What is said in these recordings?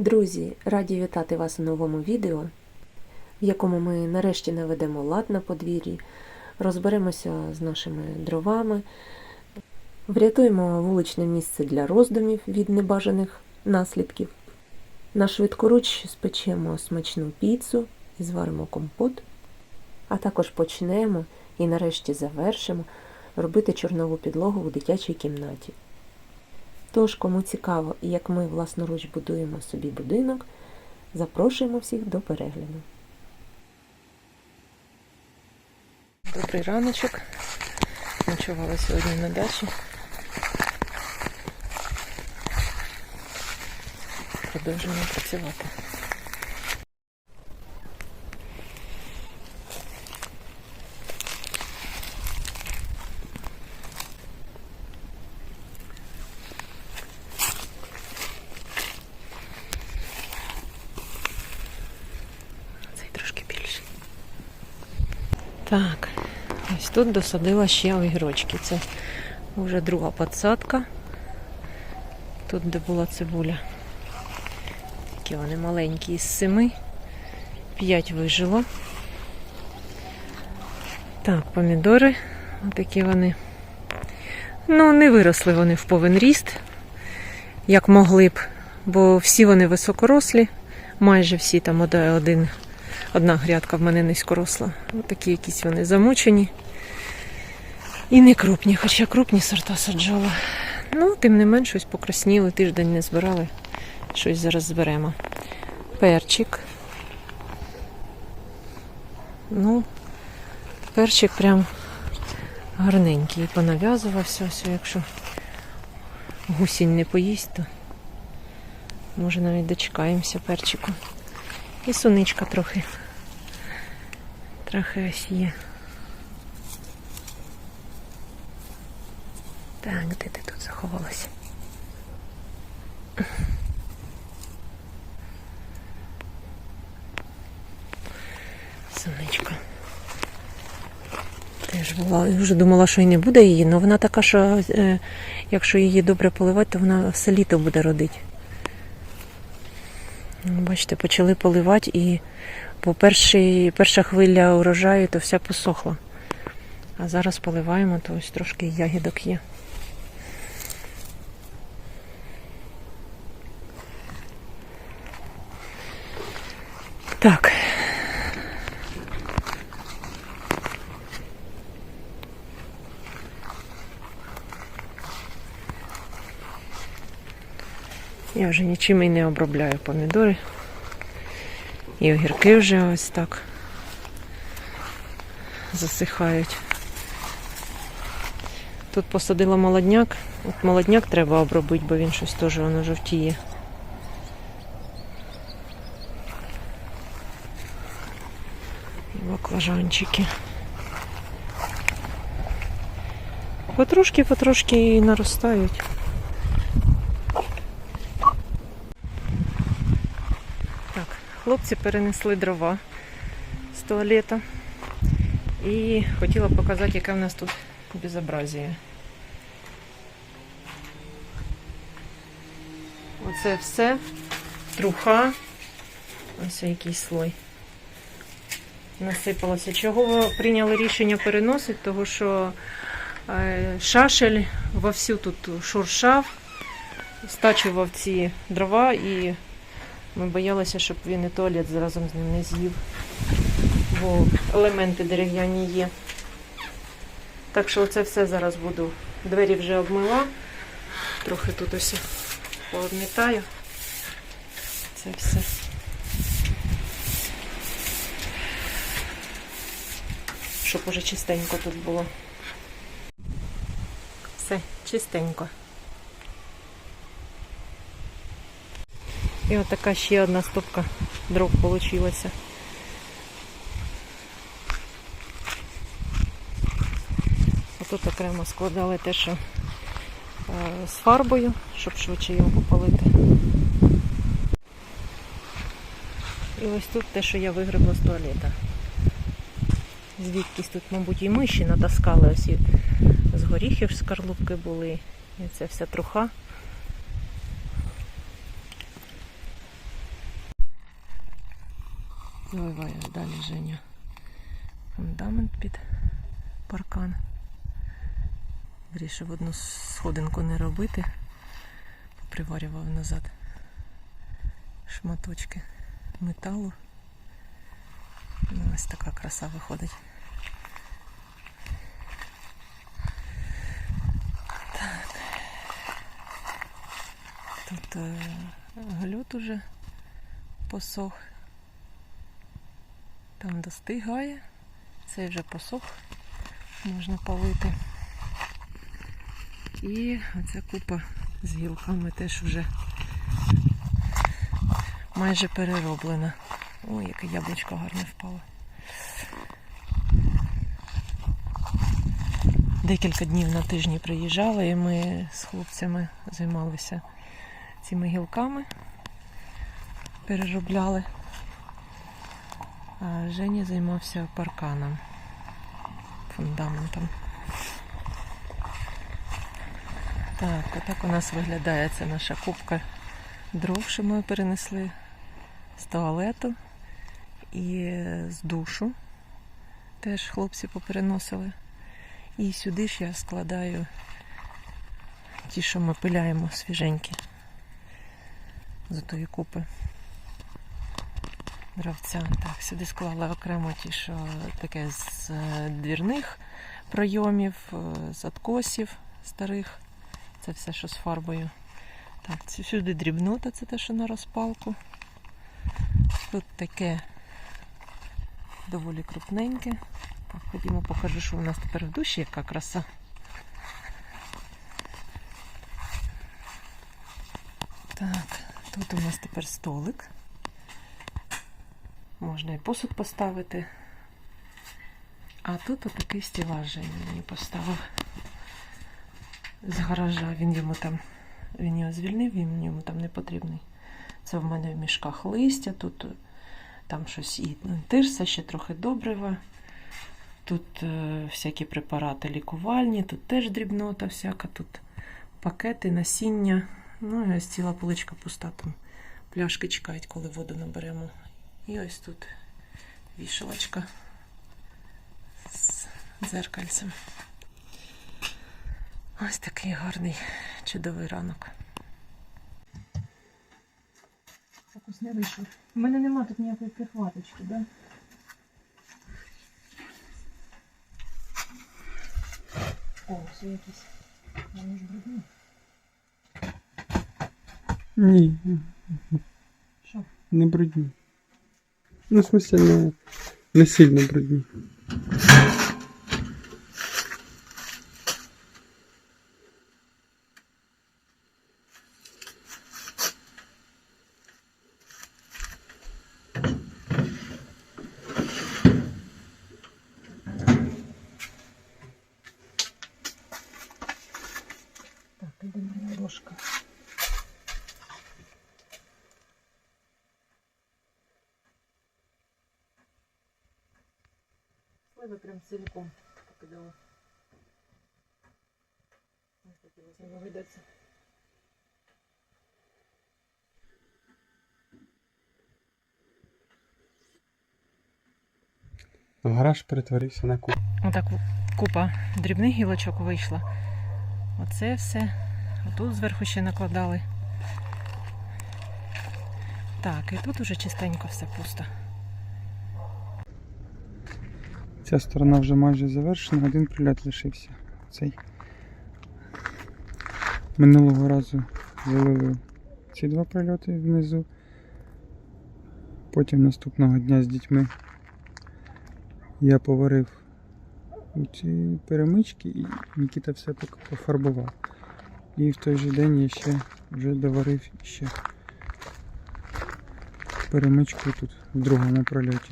Друзі, раді вітати вас у новому відео, в якому ми нарешті наведемо лад на подвір'ї, розберемося з нашими дровами, врятуємо вуличне місце для роздумів від небажаних наслідків. На швидкоруч спечемо смачну піцу і зваримо компот, а також почнемо і нарешті завершимо робити чорнову підлогу у дитячій кімнаті. Тож, кому цікаво, як ми власноруч будуємо собі будинок, запрошуємо всіх до перегляду. Добрий раночок. Ночувала сьогодні на дачі. Продовжуємо працювати. Цей трошки більший. Так, ось тут досадила ще огірочки. Це вже друга підсадка. Тут, де була цибуля. Такі вони маленькі із семи. П'ять вижило. Так, помідори. Отакі вони. Ну, не виросли вони в повен ріст, як могли б, бо всі вони високорослі, майже всі там один, одна грядка в мене низькоросла. Отакі якісь вони замучені. І не крупні, хоча крупні сорта саджала. Ну, тим не менш, щось покрасніли, тиждень не збирали. Щось зараз зберемо. Перчик. Ну, перчик прям гарненький. Понав'язувався, ось, якщо гусінь не поїсть, то може навіть дочекаємося перчику. І суничка трохи. Трохи ось є. Так, де ти тут заховалася? Сонечко. Теж була, вже думала, що і не буде її, але вона така, що е, якщо її добре поливати, то вона все літо буде родити. Бачите, почали поливати і по першій, перша хвиля урожаю, то вся посохла. А зараз поливаємо, то ось трошки ягідок є. Так. Я вже нічим і не обробляю помідори. І огірки вже ось так засихають. Тут посадила молодняк. От молодняк треба обробити, бо він щось теж воно жовтіє. І баклажанчики. Потрошки, потрошки і наростають. Так, хлопці перенесли дрова з туалета. І хотіла показати, яке в нас тут безобразія. Оце все труха. Ось який слой. Насипалося. Чого прийняли рішення переносити? Того що е, шашель вовсю тут шуршав, стачував ці дрова і ми боялися, щоб він і туалет разом з ним не з'їв, бо елементи дерев'яні є. Так що це все зараз буду. Двері вже обмила, трохи тут ось поодмітаю. Це все. Щоб уже чистенько тут було. Все, чистенько. І от така ще одна стопка дров вийшла. Отут окремо складали те, що е, з фарбою, щоб швидше його попалити. І ось тут те, що я вигребла з туалета. Звідкись тут, мабуть, і миші натаскали ось і з горіхів скарлупки були. І це вся труха. Заливає далі Женя фундамент під паркан. Вирішив одну сходинку не робити, приварював назад шматочки металу. Ну, ось така краса виходить. Так. Тут е, глют уже посох. Там достигає. Цей вже посох. Можна полити. І оця купа з гілками теж вже майже перероблена. Ой, яке яблучко гарне впало. Декілька днів на тижні приїжджали і ми з хлопцями займалися цими гілками, переробляли. Женя займався парканом, фундаментом. Так, отак у нас виглядає це наша кубка дров, що ми перенесли з туалету і з душу. Теж хлопці попереносили. І сюди ж я складаю ті, що ми пиляємо свіженькі з тої купи дровця. Так, сюди склала окремо ті, що таке з е, двірних пройомів, е, з откосів старих. Це все, що з фарбою. Так, сюди дрібнота, це те, що на розпалку. Тут таке доволі крупненьке. Так, ходімо, покажу, що у нас тепер в душі, яка краса. Так, тут у нас тепер столик. Можна і посуд поставити. А тут отакий стілаж Женя мені поставив з гаража. Він йому там, він його звільнив, він йому там не потрібний. Це в мене в мішках листя, тут там щось і ну, тирса, ще трохи добрива. Тут е, всякі препарати лікувальні, тут теж дрібнота всяка, тут пакети, насіння. Ну і ось ціла поличка пуста, там пляшки чекають, коли воду наберемо. І ось тут вішалочка з дзеркальцем. Ось такий гарний чудовий ранок. Фокус не вийшов. У мене нема тут ніякої прихваточки, да? О, все якісь. Вони ж брудні. Ні, Що? не брудні. Ну, в смысле, не, не сильно брудні. Сливи прям цілком покидала. Ось такі ось вони. Гараж перетворився на кухню. Отак купа дрібних гілочок вийшла. Оце все. Отут зверху ще накладали. Так, і тут уже чистенько все пусто. Ця сторона вже майже завершена, один прильот лишився. Цей. Минулого разу залили ці два прильоти внизу. Потім наступного дня з дітьми я поварив у ці перемички і Нікіта все пок- пофарбував. І в той же день я ще вже доварив ще перемичку тут в другому прольоті.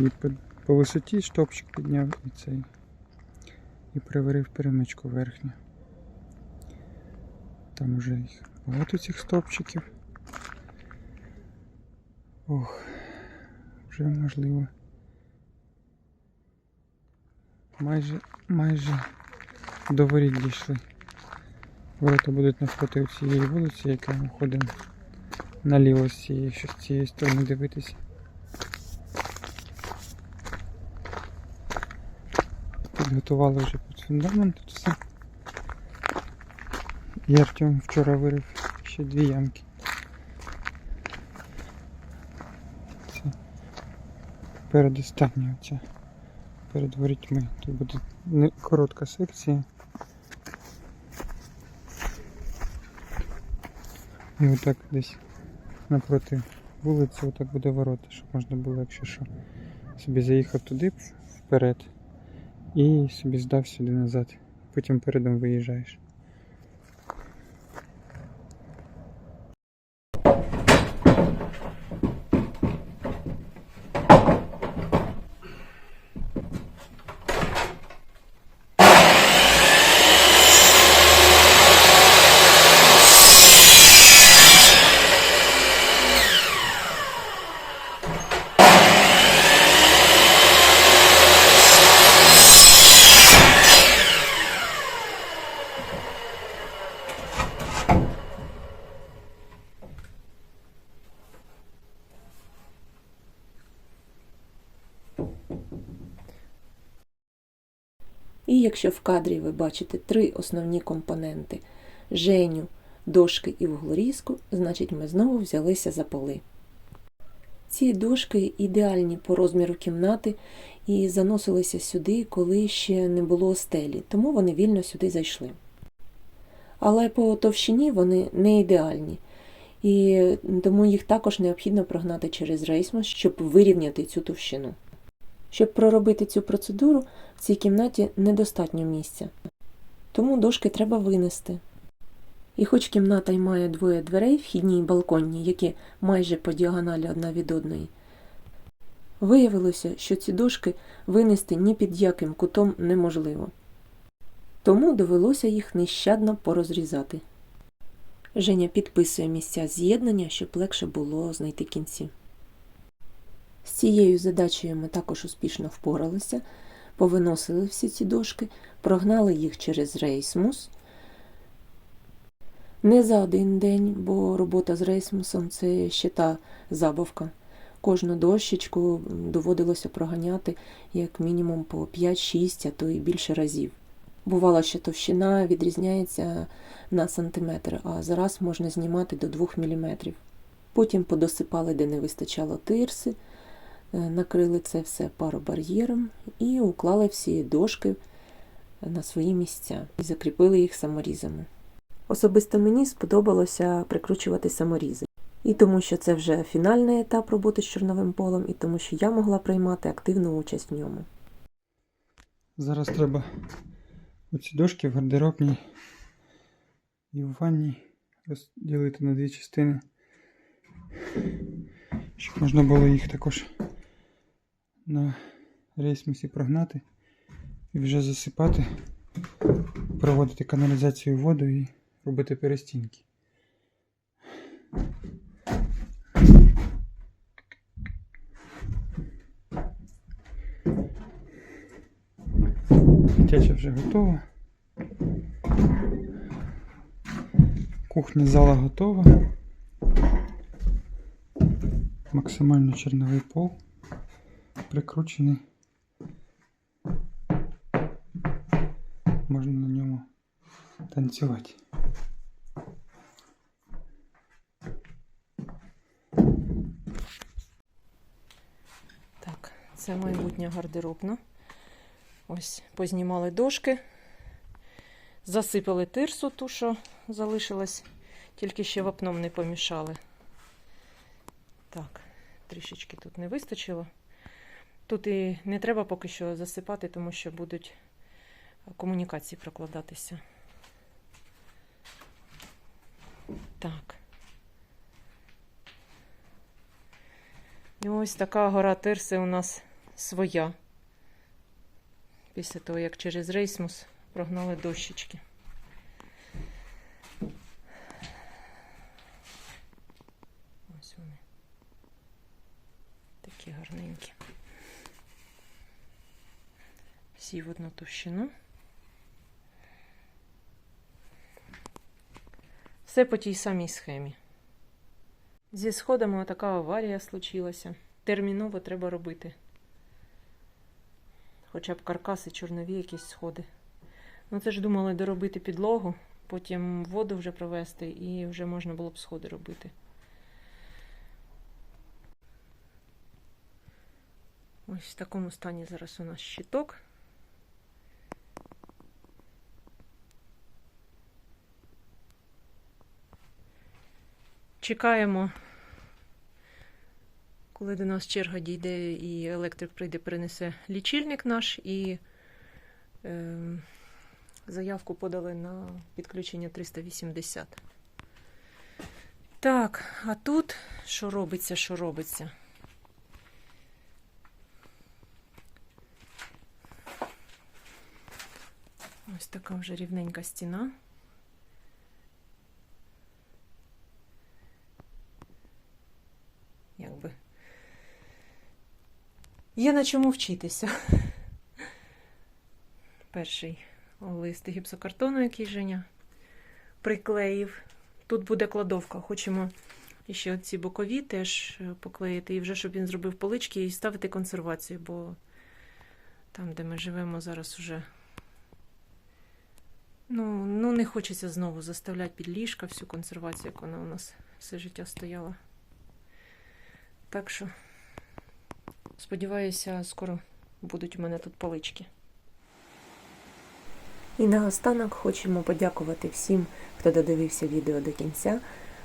І по, по висоті штопчик підняв і цей. І приварив перемичку верхню. Там уже їх багато цих стопчиків. Ох, вже можливо. Майже, майже до воріт дійшли. Ворота будуть навпроти цієї вулиці, яка виходить наліво з цієї, що з цієї сторони дивитися. Підготували вже під фундамент тут все. І Артем вчора вирив ще дві ямки. Це передостання оця. Перед ворітьми. Тут буде не- коротка секція. І отак десь напроти вулиці, отак буде ворота, щоб можна було, якщо що, собі заїхав туди вперед і собі здав сюди назад. Потім передом виїжджаєш. І якщо в кадрі ви бачите три основні компоненти женю, дошки і вуглорізку, значить ми знову взялися за поли. Ці дошки ідеальні по розміру кімнати і заносилися сюди, коли ще не було стелі, тому вони вільно сюди зайшли. Але по товщині вони не ідеальні, і тому їх також необхідно прогнати через рейсмус, щоб вирівняти цю товщину. Щоб проробити цю процедуру, в цій кімнаті недостатньо місця, тому дошки треба винести. І хоч кімната й має двоє дверей, вхідні і балконні, які майже по діагоналі одна від одної, виявилося, що ці дошки винести ні під яким кутом неможливо. Тому довелося їх нещадно порозрізати. Женя підписує місця з'єднання, щоб легше було знайти кінці. Цією задачею ми також успішно впоралися, повиносили всі ці дошки, прогнали їх через рейсмус. Не за один день, бо робота з рейсмусом це ще та забавка. Кожну дощечку доводилося проганяти як мінімум по 5-6, а то і більше разів. Бувало, що товщина відрізняється на сантиметр, а зараз можна знімати до 2 мм. Потім подосипали, де не вистачало тирси, накрили це все паробар'єром і уклали всі дошки на свої місця і закріпили їх саморізами. Особисто мені сподобалося прикручувати саморізи. І тому, що це вже фінальний етап роботи з чорновим полом, і тому, що я могла приймати активну участь в ньому. Зараз треба оці дошки в гардеробній і в ванній розділити на дві частини, щоб можна було їх також на рейсмусі прогнати і вже засипати, проводити каналізацію воду і робити перестінки. Теча вже готова. Кухня зала готова. Максимально черновий пол. Прикручений. Можна на ньому танцювати. Так, це майбутня гардеробна. Ось познімали дошки, засипали тирсу, ту, що залишилась, тільки ще вапном не помішали. Так, трішечки тут не вистачило. Тут і не треба поки що засипати, тому що будуть комунікації прокладатися. Так. І ось така гора тирси у нас своя. Після того, як через рейсмус прогнали дощечки. Ось вони. Такі гарненькі. Всі в одну товщину. Все по тій самій схемі. Зі сходами така аварія случилася. Терміново треба робити. Хоча б каркаси, чорнові якісь сходи. Ну це ж думали доробити підлогу, потім воду вже провести і вже можна було б сходи робити. Ось в такому стані зараз у нас щиток. Чекаємо, коли до нас черга дійде і електрик прийде, перенесе лічильник наш і е, заявку подали на підключення 380. Так, а тут що робиться, що робиться? Ось така вже рівненька стіна. Є на чому вчитися. Перший лист гіпсокартону, який Женя приклеїв. Тут буде кладовка. Хочемо ще ці бокові теж поклеїти, і вже щоб він зробив полички і ставити консервацію, бо там, де ми живемо, зараз уже. Ну, ну не хочеться знову заставляти під ліжка всю консервацію, як вона у нас все життя стояла. Так що, сподіваюся, скоро будуть у мене тут полички. І наостанок хочемо подякувати всім, хто додивився відео до кінця,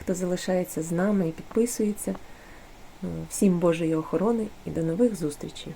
хто залишається з нами і підписується. Всім Божої охорони і до нових зустрічей!